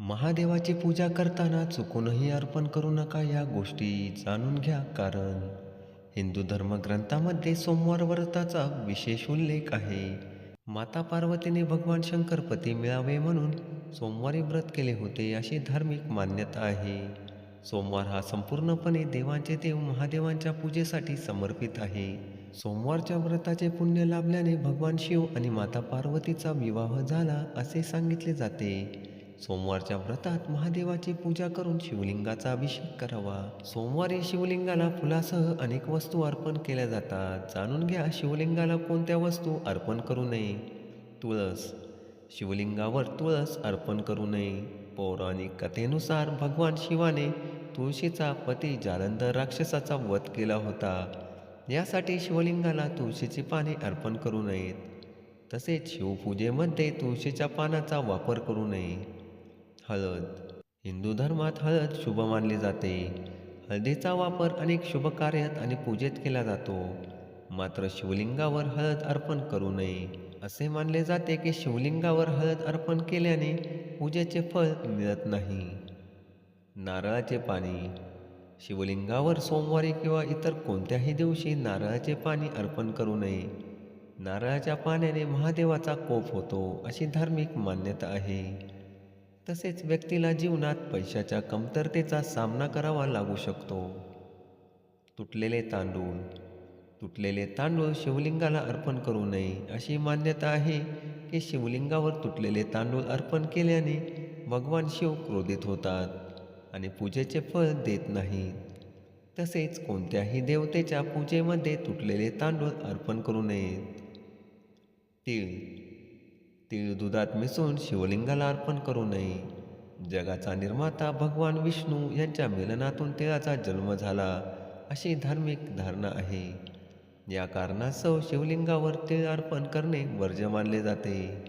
महादेवाची पूजा करताना चुकूनही अर्पण करू नका या गोष्टी जाणून घ्या. कारण हिंदू धर्मग्रंथामध्ये सोमवार व्रताचा विशेष उल्लेख आहे. माता पार्वतीने भगवान शंकरपती मिळावे म्हणून सोमवारी व्रत केले होते अशी धार्मिक मान्यता आहे. सोमवार हा संपूर्णपणे देवांचे देव महादेवांच्या पूजेसाठी समर्पित आहे. सोमवारच्या व्रताचे पुण्य लाभल्याने भगवान शिव आणि माता पार्वतीचा विवाह झाला असे सांगितले जाते. सोमवारच्या व्रतात महादेवाची पूजा करून शिवलिंगाचा अभिषेक करावा. सोमवारी शिवलिंगाला फुलासह अनेक वस्तू अर्पण केल्या जातात. जाणून घ्या शिवलिंगाला कोणत्या वस्तू अर्पण करू नये. तुळस. शिवलिंगावर तुळस अर्पण करू नये. पौराणिक कथेनुसार भगवान शिवाने तुळशीचा पती जालंधर राक्षसाचा वध केला होता. यासाठी शिवलिंगाला तुळशीची पाने अर्पण करू नयेत. तसेच शिवपूजेमध्ये तुळशीच्या पानाचा वापर करू नये. हळद. हिंदू धर्मात हळद शुभ मानली जाते. हळदीचा वापर अनेक शुभ कार्यात आणि पूजेत केला जातो. मात्र शिवलिंगावर हळद अर्पण करू नये. असे मानले जाते की शिवलिंगावर हळद अर्पण केल्याने पूजेचे फळ मिळत नाही. नारळाचे पाणी. शिवलिंगावर सोमवारी किंवा इतर कोणत्याही दिवशी नारळाचे पाणी अर्पण करू नये. नारळाच्या पाण्याने महादेवाचा कोप होतो अशी धार्मिक मान्यता आहे. तसेच व्यक्तीला जीवनात पैशाच्या कमतरतेचा सामना करावा लागू शकतो. तुटलेले तांदूळ तुटलेले तांदूळ शिवलिंगाला अर्पण करू नये अशी मान्यता आहे की शिवलिंगावर तुटलेले तांदूळ अर्पण केल्याने भगवान शिव क्रोधित होतात आणि पूजेचे फळ देत नाहीत. तसेच कोणत्याही देवतेच्या पूजेमध्ये तुटलेले तांदूळ अर्पण करू नयेत. तीळ तीळ दुधात मिसळून शिवलिंगाला अर्पण करू नये. जगाचा निर्माता भगवान विष्णू यांच्या मिलनातून तिळाचा जन्म झाला अशी धार्मिक धारणा आहे. या कारणास्तव शिवलिंगावर तिळ अर्पण करणे वर्ज्य मानले जाते.